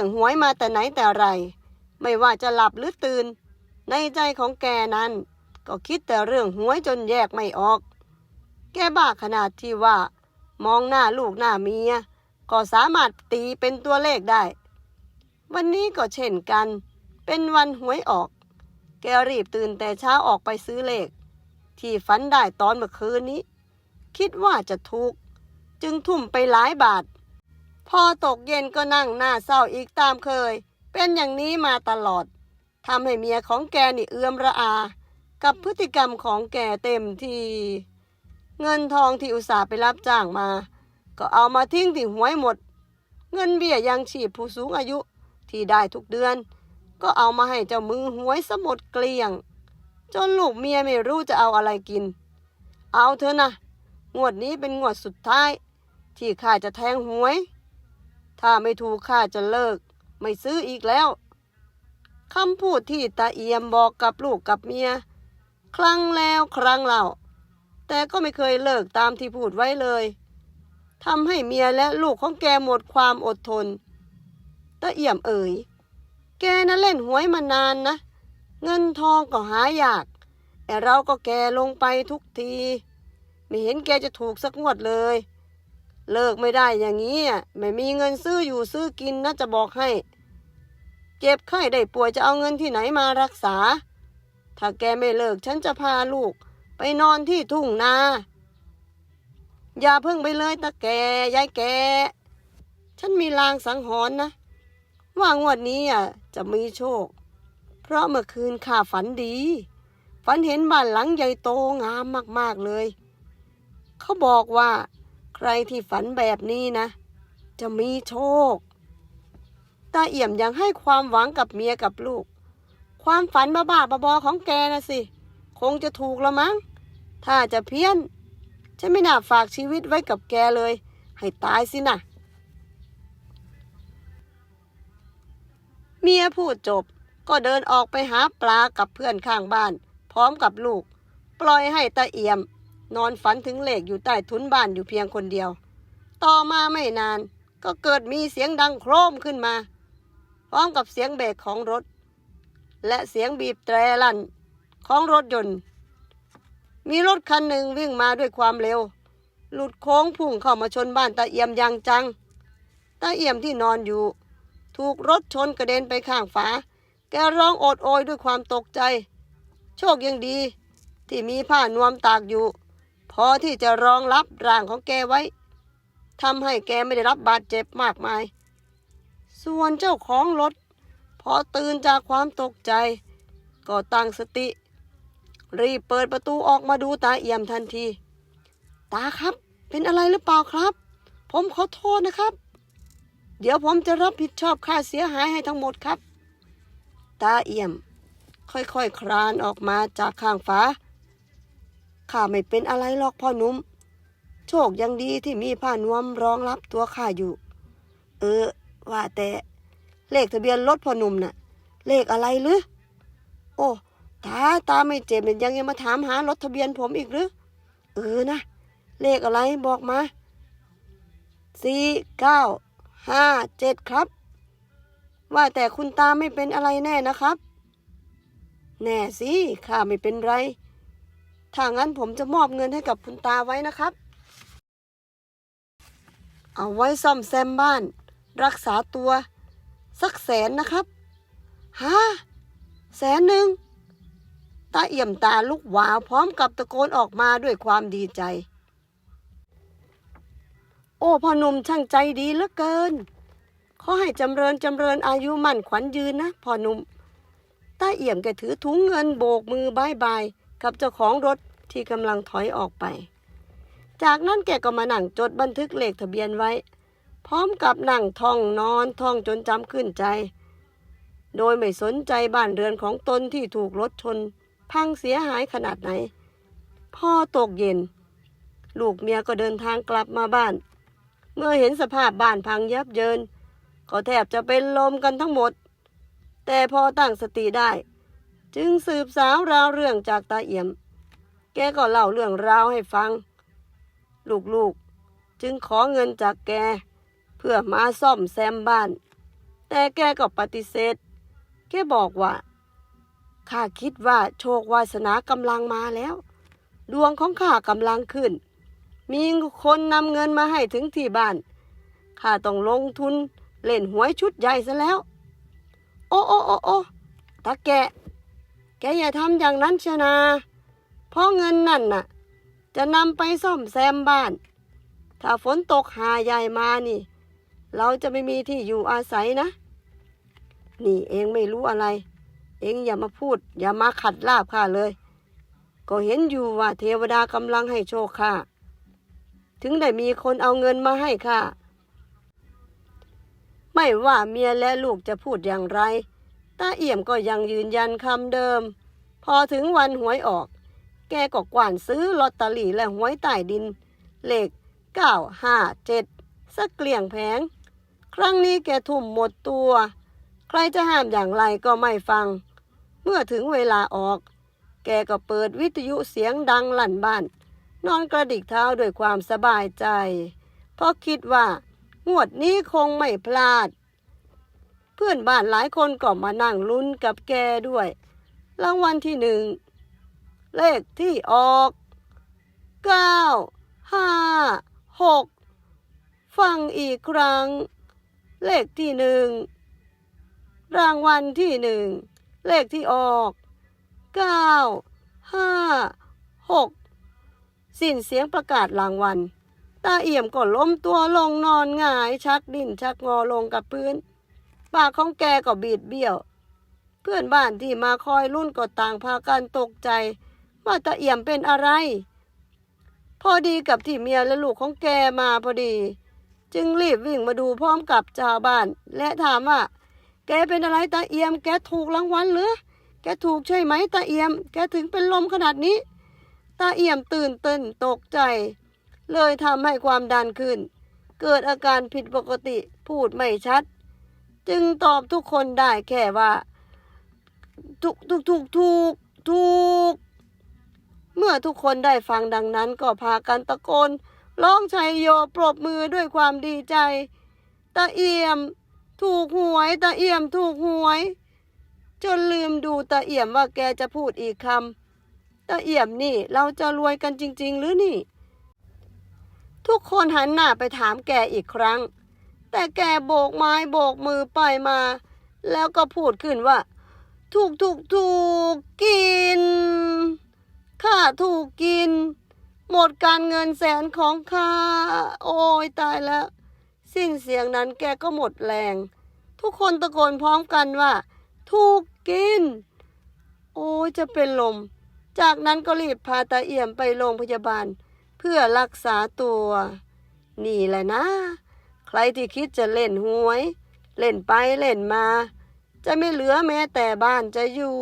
รื่องหวยมาแต่ไหนแต่ไร ไม่ว่าจะหลับหรือตื่น ในใจของแกนั้น ก็คิดแต่เรื่องหวยจนแยกไม่ออก แกบ้าขนาดที่ว่า มองหน้าลูกหน้าเมีย ก็สามารถตีเป็นตัวเลขได้ วันนี้ก็เช่นกัน เป็นวันหวยออก แกรีบตื่นแต่เช้าออกไปซื้อเลข ที่ฝันได้ตอนเมื่อคืนนี้ คิดว่าจะถูก จึงทุ่มไปหลายบาท พอตกเย็นก็นั่งหน้าเศร้าอีกตามเคย เป็นอย่างนี้มาตลอดทำให้เมียของแกนี่เอื้อมระอา กับพฤติกรรมของแกเต็มทีเงินทองที่อุตส่าห์ไปรับจ้างมา ก็เอามาทิ้งที่หวยหมด เงินเบี้ยยังชีพผู้สูงอายุที่ได้ทุกเดือน ก็เอามาให้เจ้ามือหวยสมดเกลี้ยง จนลูกเมียไม่รู้จะเอาอะไรกิน เอาเถอะนะงวดนี้เป็นงวดสุดท้าย ที่ข้าจะแทงหวย ถ้าไม่ถูกข้าจะเลิก ไม่ซื้ออีกแล้วคำพูดที่ตาเอี่ยมบอกกับลูกกับเมีย ครั้งแล้วครั้งเล่า แต่ก็ไม่เคยเลิกตามที่พูดไว้เลยทำให้เมียและลูกของแกหมดความอดทนตาเอี่ยมเอ่ยแกน่ะเล่นหวยมานานนะ เงินทองก็หายาก แต่เราก็แกลงไปทุกที ไม่เห็นแกจะถูกสักงวดเลย เลิกไม่ได้อย่างนี้อะไม่มีเงินซื้ออยู่ซื้อกินนะจะบอกให้ เจ็บไข้ได้ป่วยจะเอาเงินที่ไหนมารักษา ถ้าแกไม่เลิกฉันจะพาลูก ไปนอนที่ทุ่งนา อย่าเพิ่งไปเลยตาแกยายแก ฉันมีลางสังหรณ์นะ ว่างวดนี้อะจะมีโชค เพราะเมื่อคืนข้าฝันดี ฝันเห็นบ้านหลังใหญ่โตงามมากๆเลย เขาบอกว่า ใครที่ฝันแบบนี้นะ จะมีโชค ตาเอี่ยมยังให้ความหวังกับเมียกับลูก ความฝันบ้าๆบอๆของแกนะสิ คงจะถูกละมั้ง ถ้าจะเพี้ยน ฉันไม่น่าฝากชีวิตไว้กับแกเลย ให้ตายสินะเมียพูดจบก็เดินออกไปหาปลากับเพื่อนข้างบ้าน พร้อมกับลูก ปล่อยให้ตาเอี่ยม นอนฝันถึงเหล็กอยู่ใต้ทุนบ้านอยู่เพียงคนเดียว ต่อมาไม่นานก็เกิดมีเสียงดังโครมขึ้นมา พร้อมกับเสียงเบรกของรถ และเสียงบีบแตรลั่นของรถยนต์ มีรถคันหนึ่งวิ่งมาด้วยความเร็ว หลุดโค้งพุ่งเข้ามาชนบ้านตาเอี่ยมอย่างจัง ตาเอี่ยมที่นอนอยู่ ถูกรถชนกระเด็นไปข้างฝา แกร้องโอดโอยด้วยความตกใจ โชคยังดีที่มีผ้านวมตากอยู่ พอที่จะรองรับร่างของแกไว้ทำให้แกไม่ได้รับบาดเจ็บมากมาย ส่วนเจ้าของรถ พอตื่นจากความตกใจ ก็ตั้งสติ รีบเปิดประตูออกมาดูตาเอี่ยมทันที ตาครับ เป็นอะไรหรือเปล่าครับ ผมขอโทษนะครับ เดี๋ยวผมจะรับผิดชอบค่าเสียหายให้ทั้งหมดครับ ตาเอี่ยม ค่อยๆคคลานออกมาจากข้างฝา ข้าไม่เป็นอะไรหรอกพ่อหนุ่ม โชคยังดีที่มีผ้านวมรองรับตัวข้าอยู่ เออ ว่าแต่ เลขทะเบียนรถพ่อหนุ่มน่ะ เลขอะไรหรือ โอ้ ตาตาไม่เจ็บเนี่ยยังมาถามหารถทะเบียนผมอีกหรือ เออนะ เลขอะไรบอกมาสี่เก้าห้าเจ็ดครับ ว่าแต่คุณตาไม่เป็นอะไรแน่นะครับ แน่สิข้าไม่เป็นไร ถ้างั้นผมจะมอบเงินให้กับคุณตาไว้นะครับ เอาไว้ซ่อมแซมบ้าน รักษาตัว สักแสนนะครับฮะแสนหนึ่งตาเอี่ยมตาลุกวาวพร้อมกับตะโกนออกมาด้วยความดีใจ โอ้พ่อหนุ่มช่างใจดีเหลือเกิน ขอให้จำเริญจำเริญอายุมั่นขวัญยืนนะพ่อหนุ่มตาเอี่ยมแกถือถุงเงินโบกมือบายบาย กับเจ้าของรถที่กำลังถอยออกไป จากนั้นแกก็มานั่งจดบันทึกเลขทะเบียนไว้ พร้อมกับนั่งท่องนอนท่องจนจำขึ้นใจ โดยไม่สนใจบ้านเรือนของตนที่ถูกรถชน พังเสียหายขนาดไหน พ่อตกเย็น ลูกเมียก็เดินทางกลับมาบ้าน เมื่อเห็นสภาพบ้านพังยับเยิน ก็แทบจะเป็นลมกันทั้งหมด แต่พอตั้งสติได้ จึงสืบสาวราวเรื่องจากตาเอี่ยม แกก็เล่าเรื่องราวให้ฟัง ลูกๆ จึงขอเงินจากแก เพื่อมาซ่อมแซมบ้าน แต่แกก็ปฏิเสธ แกบอกว่า ข้าคิดว่าโชควาสนากำลังมาแล้ว ดวงของข้ากำลังขึ้น มีคนนำเงินมาให้ถึงที่บ้าน ข้าต้องลงทุนเล่นหวยชุดใหญ่ซะแล้ว โอ้โอ้โอ้โอ้ตาแกะ แกอย่าทำอย่างนั้นเชนา เพราะเงินนั่นน่ะ จะนำไปซ่อมแซมบ้าน ถ้าฝนตกหาใหญ่มานี่ เราจะไม่มีที่อยู่อาศัยนะ นี่เองไม่รู้อะไร เองอย่ามาพูด อย่ามาขัดลาบข้าเลย ก็เห็นอยู่ว่าเทวดากำลังให้โชคข้า ถึงได้มีคนเอาเงินมาให้ข้าไม่ว่าเมียและลูกจะพูดอย่างไร ตาเอี่ยมก็ยังยืนยันคำเดิม พอถึงวันหวยออก แกก็กวานซื้อลอตเตอรี่และหวยใต้ดิน เลขเก้าห้าเจ็ดสักเกลี่ยงแผง ครั้งนี้แกทุ่มหมดตัว ใครจะห้ามอย่างไรก็ไม่ฟัง เมื่อถึงเวลาออก แกก็เปิดวิทยุเสียงดังลั่นบ้าน นอนกระดิกเท้าด้วยความสบายใจ เพราะคิดว่างวดนี้คงไม่พลาด พื่อนบ้านหลายคนก็มานั่งลุ้นกับแกด้วย รางวัลที่หนึ่ง เลขที่ออกเก้าห้าหกฟังอีกครั้ง เลขที่หนึ่ง รางวัลที่หนึ่ง เลขที่ออกเก้าห้าหกสิ้นเสียงประกาศรางวัล ตาเอี่ยมก็ล้มตัวลงนอนหงายชักดิ้นชักงอลงกับพื้น ปากของแกก็บีดเบี้ยว เพื่อนบ้านที่มาคอยรุ่นก็ต่างพากันตกใจ ว่าตาเอี่ยมเป็นอะไร พอดีกับที่เมียและลูกของแกมาพอดี จึงรีบวิ่งมาดูพร้อมกับชาวบ้าน และถามว่า แกเป็นอะไรตาเอี่ยม แกถูกรางวัลหรือแกถูกใช่ไหมตาเอี่ยม แกถึงเป็นลมขนาดนี้ ตาเอี่ยมตื่นเต้นตกใจ เลยทำให้ความดันขึ้น เกิดอาการผิดปกติพูดไม่ชัด จึงตอบทุกคนได้แค่ว่าถูกถูกถูกถูกถูกเมื่อทุกคนได้ฟังดังนั้นก็พากันตะโกนร้องชัยโยปรบมือด้วยความดีใจตาเอี่ยม ถูกหวยตาเอี่ยมถูกหวย จนลืมดูตาเอี่ยมว่าแกจะพูดอีกคำตาเอี่ยมนี่เราจะรวยกันจริง ๆ หรือนี่ ทุกคนหันหน้าไปถามแกอีกครั้ง แต่แกโบกไม้โบกมือไปมา แล้วก็พูดขึ้นว่า ถูกถูกถูกกิน ข้าถูกกิน หมดการเงินแสนของข้า โอ้ยตายแล้ว สิ้นเสียงนั้นแกก็หมดแรง ทุกคนตะโกนพร้อมกันว่า ถูกกิน โอ้ยจะเป็นลม จากนั้นก็รีบพาตาเอี่ยมไปโรงพยาบาล เพื่อรักษาตัว นี่แหละนะ ใครที่คิดจะเล่นหวย เล่นไปเล่นมา จะไม่เหลือแม้แต่บ้านจะอยู่